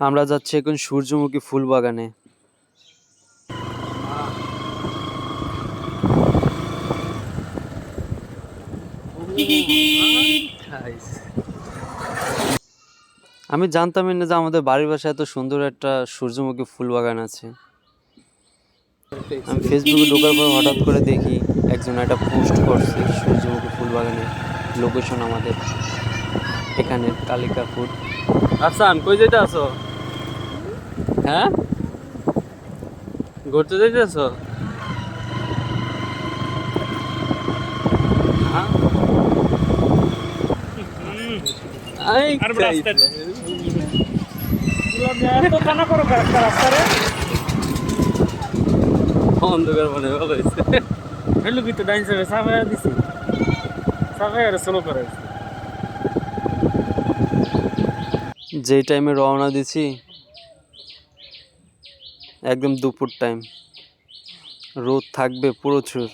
আমরা যাচ্ছি এখন সূর্যমুখী ফুল বাগানে আমি জানতামই না যে আমাদের বাড়ির বাসায় এত সুন্দর একটা সূর্যমুখী ফুল বাগান আছে। আমি ফেসবুকে ঢোকার পর হঠাৎ করে দেখি একজন একটা পোস্ট করছে সূর্যমুখী ফুল বাগানের লোকেশন আমাদের এখানে কালিকাপুর। আফসান, কই যেতে আছো হ্যাঁ? ঘুরতে যেতে আছো হ্যাঁ? অন্ধকার মনে ভালো হয়েছে। হেলু কিন্তু ডাইন সাইডে দিছি। সাফাইয়া স্লো করে। যেই টাইমে রওনা দিছি একদম দুপুর টাইম রোদ থাকবে প্রচুর।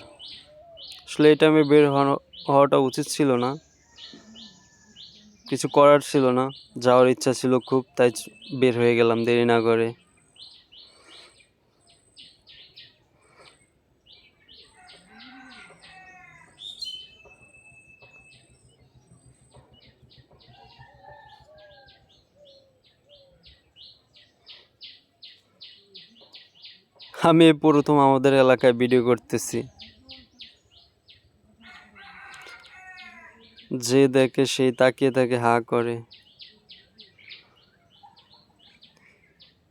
আসলে এই টাইমে বের হওয়া- হওয়াটা উচিত ছিল না। কিছু করার ছিল না। যাওয়ার ইচ্ছা ছিল খুব, তাই বের হয়ে গেলাম দেরি না করে আমি প্রথম আমাদের এলাকায় ভিডিও করতেছি। যে দেখে সেই তাকিয়ে তাকে হা করে।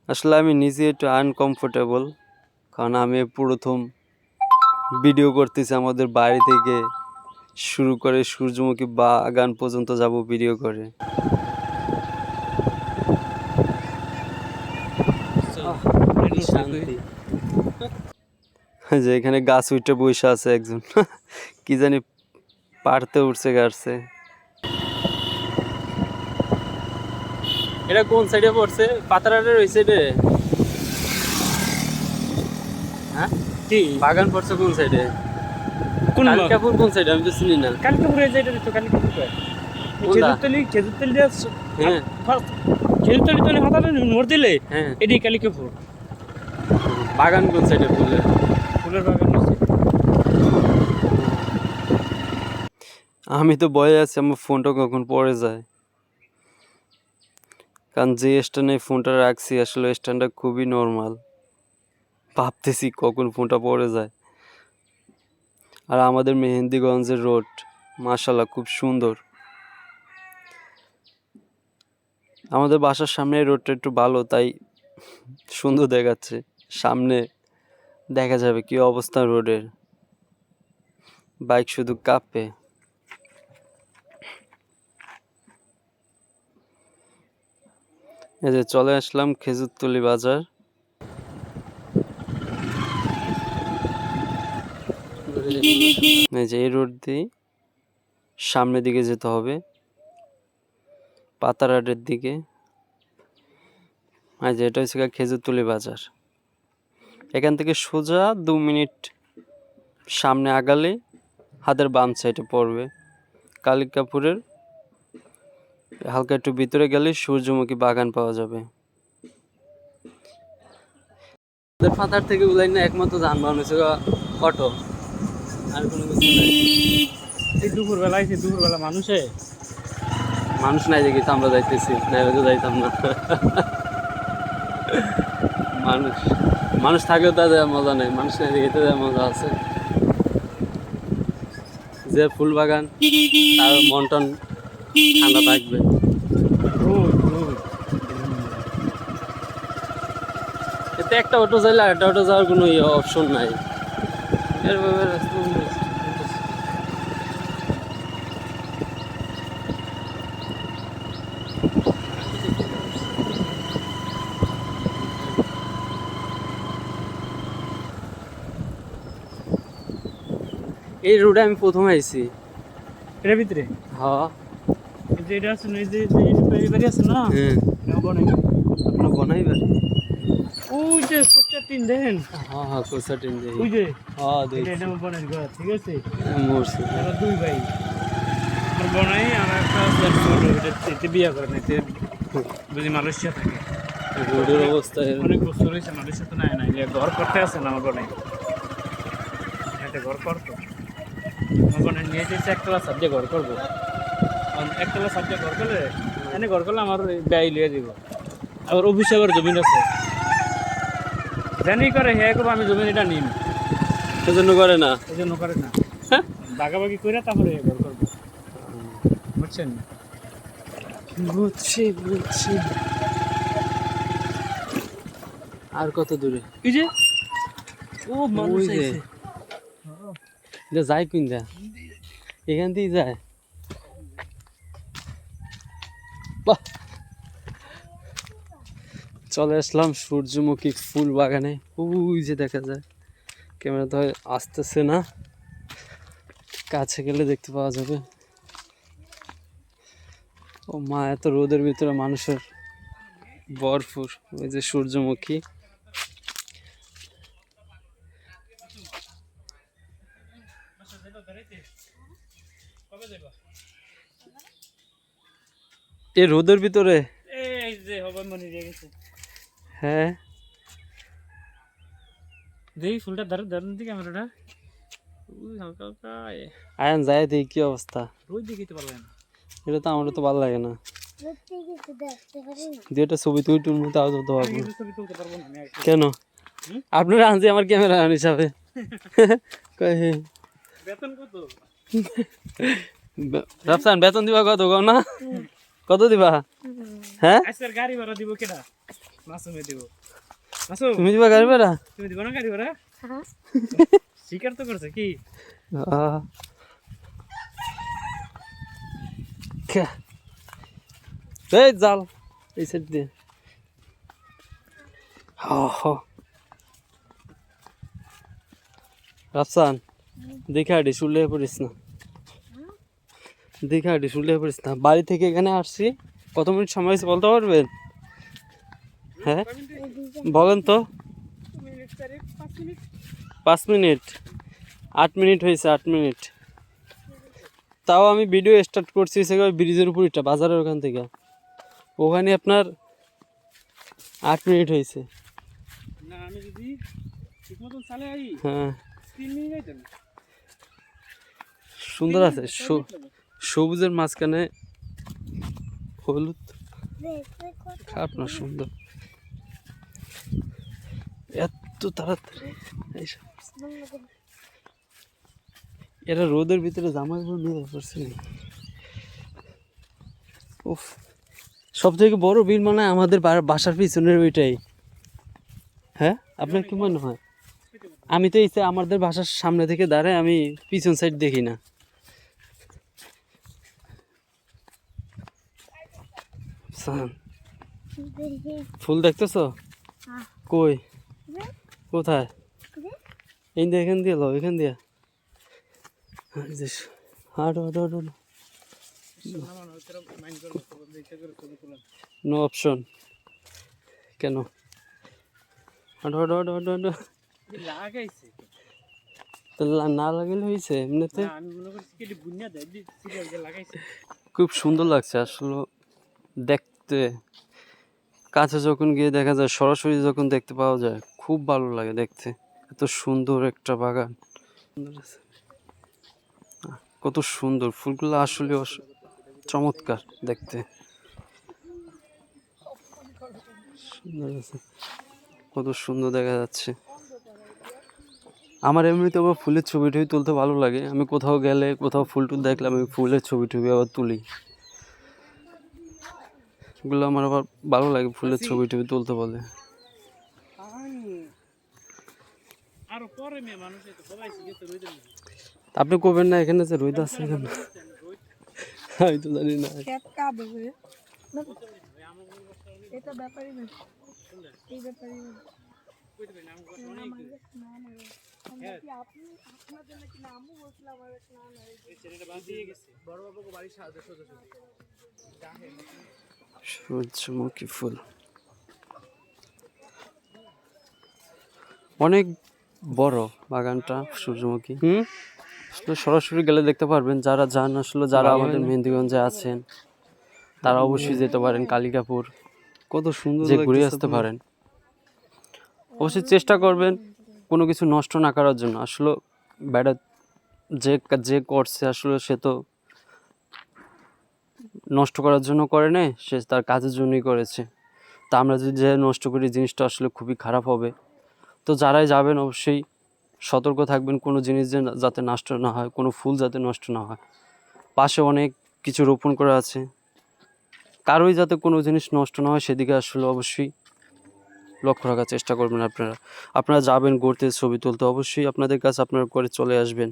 আসলে আমি নিজে একটু আনকমফোর্টেবল কারণ আমি প্রথম ভিডিও করতেছি আমাদের বাড়ি থেকে। শুরু করে সূর্যমুখী বাগান পর্যন্ত যাব ভিডিও করে। যে এখানে গাছ উঠে বসে আছে একজন। কি জানি পারতে উঠছে গাছছে এটা কোন সাইডে পড়ছে? পাতারাটের ওই সাইডে হ্যাঁ? কি? বাগান পড়ছে কোন সাইডে কোন? কালিকাপুর কোন সাইডে আমি তো চিনি না। কালকে পুরে যেটা দিত কালকে পুরে কোনটা? খেজুরতলি খেজুরতলি হ্যাঁ। খেজুরতলি তলে হাতালে মোড় দিলে হ্যাঁ। এটি বাগান কোন সাইডে বললে ফুলের বাগান আমি তো ভয়ে আছি আমার ফোনটা কখন পড়ে যায়। কারণ যে স্ট্যান্ডে ফোনটা রাখছি আসলে স্ট্যান্ডটা খুবই নর্মাল ভাবতেছি কখন ফোনটা পড়ে যায়। আর আমাদের মেহেন্দিগঞ্জের রোড মাশাল্লাহ খুব সুন্দর। আমাদের বাসার সামনে রোডটা একটু ভালো তাই সুন্দর দেখাচ্ছে। সামনে দেখা যাবে কি অবস্থা রোডের। বাইক শুধু কাঁপে। এই যে চলে আসলাম খেজুরতলি বাজার। এই যে এই রোড দিয়ে সামনের দিকে যেতে হবে। পাতারহাটের দিকে। আর যে এটা হচ্ছে খেজুরতলি বাজার। এখান থেকে সোজা দু মিনিট সামনে আগালে হাতের বাম সাইডে পড়বে। কালিকাপুরের হালকা একটু ভিতরে গেলে সূর্যমুখী বাগান পাওয়া যাবে। ফাতার থেকে উলাই না একমাত্র যানবাহন হয়েছে অটো। আর কোনো কিছু এই বেলা আইছে দুপুর বেলা মানুষে? মানুষ নাই দেখি তো আমরা যাইতেছি। নাই হয়তো যাইতাম না। মানুষ। মানুষ থাকেও তাদের মজা নেই মানুষ দেখি তাদের মজা আছে। যে ফুল বাগান, তার মন টন ঠান্ডা থাকবে। এতে একটা অটো চাইলে আর একটা অটো যাওয়ার কোনো অপশন নাই। এর এই রোডে আমি প্রথম আইছি। এটার ভিতরে? হ্যাঁ। যে এটা আছে না যে বাড়ি আছে না? হ্যাঁ। এটা বনে আপনার বনাইবেন ওই যে কোচ্চা তিন দেখেন? হ্যাঁ হ্যাঁ কোসা টিন যাই ওই যে? হ্যাঁ দেখছি। এটা বোনের ঘর ঠিক আছে? মরছি। এরা দুই ভাই। আমার বোনাই আর একটা আছে ছোট এটা বিয়ে করে না বুঝি মালয়েশিয়া থাকে। রোডের অবস্থা অনেক বছর হয়েছে মানুষের তো নাই নাই। ঘর করতে আছে না আমার নাই একটা ঘর করতো। নিয়ে একতলা সাবজেক্ট ঘর করব। একতলা সাবজেক্ট ঘর করলে এনে ঘর করলে আমার ব্যয় লিয়ে দিব আবার আবার জমিন আছে। জানি করে হ্যাঁ করব আমি জমিন এটা নিন সেজন্য করে না। এই জন্য করে না। বাগাবাগি করে তারপরে ঘর করব। বুঝছেন? বুঝছি বুঝছি। আর কত দূরে? কি যে ও মানুষ। এটা যায় এখান থেকেই যায়। বাহ! চলে আসলাম সূর্যমুখী ফুল বাগানে। ওই যে দেখা যায়, ক্যামেরা তো আসতেছে না। কাছে গেলে দেখতে পাওয়া যাবে। ও মা, এত রোদের ভিতরে মানুষের ভরপুর। ওই যে সূর্যমুখী। এ রোদের ভিতরে? এই যে হবে মনে দিয়ে গেছে। হ্যাঁ। দেখি ফুলটা ধরে ধরেন দিকে ক্যামেরাটা হালকা হালকা আয়ান যায় দেখি কি অবস্থা। দেখিতে এটা তো আমার তো ভালো লাগে না। ছবি তুই পারব আমি আর কি। কেন? আপনারা আনছি আমার ক্যামেরা আন হিসাবে। বেতন কত? রাফসান বেতন দিবা কত? কও না? কত দিবা? হ্যাঁ? আজকের গাড়ি ভাড়া দিব কেডা? মাসুমে দিব। মাসুম তুমি দিবা গাড়ি ভাড়া? তুমি দিব না গাড়ি ভাড়া? হ্যাঁ। স্বীকার তো করছে কি? এই জাল এই সাইড দিয়ে। হ হ। রাফসান দেখে আডি শুলে পড়িস না। শুলে পড়িস না বাড়ি থেকে এখানে আসছি। কত মিনিট সময় হয়েছে বলতে পারবেন? হ্যাঁ? বলেন তো। পাঁচ মিনিট। আট মিনিট হয়েছে আট মিনিট। তাও আমি ভিডিও স্টার্ট করছি সেখানে ব্রিজের উপর এটা বাজারের ওখান থেকে। ওখানে আপনার আট মিনিট হয়েছে। হ্যাঁ। সুন্দর আছে সু- সবুজের মাঝখানে হলুদ। কত আপনার সুন্দর। এত তাড়াতাড়ি। এইসব। এরা রোদের ভিতরে জামা কাপড় নিয়ে পড়ছে উফ। সব থেকে বড় বিল মানে আমাদের বাসার পিছনের ওইটাই। হ্যাঁ? আপনার কি মনে হয়? আমি তো এই আমাদের বাসার সামনে থেকে দাঁড়ায় আমি পিছন সাইড দেখি না। সান, ফুল দেখতেছো? হ্যাঁ। কই? কোথায়? এই দিয়ে এখান দিয়ে লো এখান দিয়ে। হাঁটো হাঁটো হাঁটো নো অপশন কেন? হাঁটো হাঁটো হাঁটো হাঁটো হাঁটো। লাগাইছে তো না লাগালে হয়েছে এমনিতে? মনে খুব সুন্দর লাগছে আসলে দেখতে, কাছে যখন গিয়ে দেখা যায়, সরাসরি যখন দেখতে পাওয়া যায়, খুব ভালো লাগে দেখতে। এত সুন্দর একটা বাগান। কত সুন্দর। ফুলগুলো আসলে চমৎকার দেখতে। কত সুন্দর দেখা যাচ্ছে। আমার এমনিতে আবার ফুলের ছবি টবি তুলতে ভালো লাগে। আমি কোথাও গেলে কোথাও ফুল টুল দেখলে আমি ফুলের ছবি টবি আবার তুলি। এগুলো আমার আবার ভালো লাগে ফুলের ছবি টবি তুলতে বলে। আপনি করবেন না এখানে যে রোদ আছে এখানে। আমি তো জানি না। খেত কাঁদে রে। এটা সূর্যমুখী ফুল। অনেক বড় বাগানটা সূর্যমুখী। হুম? আসলে সরাসরি গেলে দেখতে পারবেন যারা যান আসলে যারা আমাদের মেহেন্দিগঞ্জে আছেন তারা অবশ্যই যেতে পারেন কালিকাপুর। কত সুন্দর যে ঘুরে আসতে পারেন। অবশ্যই চেষ্টা করবেন কোনো কিছু নষ্ট না করার জন্য। আসলে ব্যাটা যে যে করছে আসলে সে তো নষ্ট করার জন্য করে নাই সে তার কাজের জন্যই করেছে। তা আমরা যদি যে নষ্ট করি, জিনিসটা আসলে খুবই খারাপ হবে। তো যারাই যাবেন, অবশ্যই সতর্ক থাকবেন, কোনো জিনিস যাতে নষ্ট না হয়, কোনো ফুল যাতে নষ্ট না হয়। পাশে অনেক কিছু রোপণ করা আছে। কারোই যাতে কোনো জিনিস নষ্ট না হয়, সেদিকে আসলে অবশ্যই লক্ষ্য রাখার চেষ্টা করবেন আপনারা। আপনারা যাবেন ঘুরতে ছবি তুলতে, অবশ্যই আপনাদের কাছে আপনারা করে চলে আসবেন।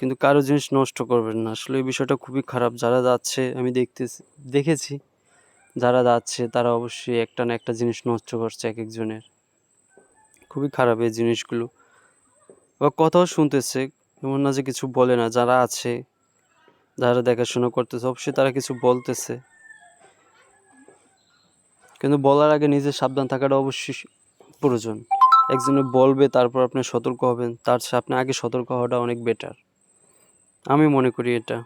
কিন্তু কারও জিনিস নষ্ট করবেন না। আসলে এই বিষয়টা খুবই খারাপ। যারা যাচ্ছে, আমি দেখতেছি, দেখেছি, যারা যাচ্ছে, তারা অবশ্যই একটা না একটা জিনিস নষ্ট করছে এক একজনের খুবই খারাপ এই জিনিসগুলো। বা কথাও শুনতেছে, এমন না যে কিছু বলে না। যারা আছে, যারা দেখাশোনা করতেছে, অবশ্যই তারা কিছু বলতেছে। কিন্তু বলার আগে নিজে সাবধান থাকাটা অবশ্যই প্রয়োজন। একজনে বলবে, তারপর আপনি সতর্ক হবেন। তার চেয়ে আপনি আগে সতর্ক হওয়াটা অনেক বেটার আমি মনে করি এটা।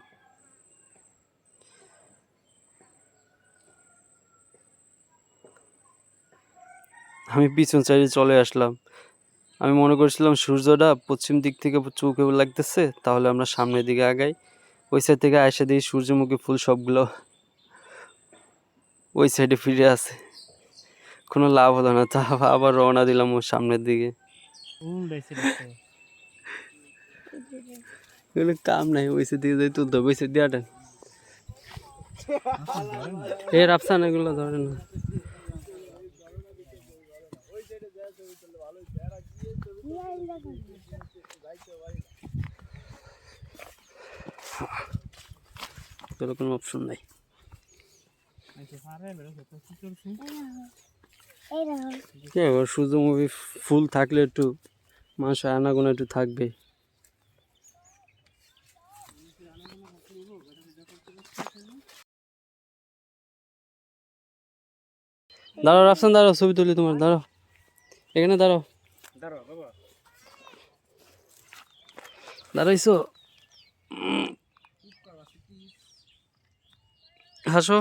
আমি পিছন সাইডে চলে আসলাম। আমি মনে করছিলাম সূর্যটা পশ্চিম দিক থেকে চৌকে লাগতেছে, তাহলে আমরা সামনের দিকে আগাই। ওই সাইড থেকে এসে দিই সূর্যমুখী ফুল সবগুলো ওই সাইডে ফিরে আসে কোনো লাভ হলো না, তা আবার রওনা দিলাম ওর সামনের দিকে। এগুলো কাম নাই ওই সাইড দিকে যাই তুলতে হবে ওই দিয়ে আটেন এ রাফসান এগুলো ধরে না। তোর কোনো অপশন নাই। কে এবার সূর্যমুখী ফুল থাকলে একটু মানুষের আনাগোনা একটু থাকবে। দাঁড়াও রাফসান দাঁড়াও ছবি তুলি তোমার দাঁড়াও। এখানে দাঁড়াও। দাঁড়াইছো। হাসো।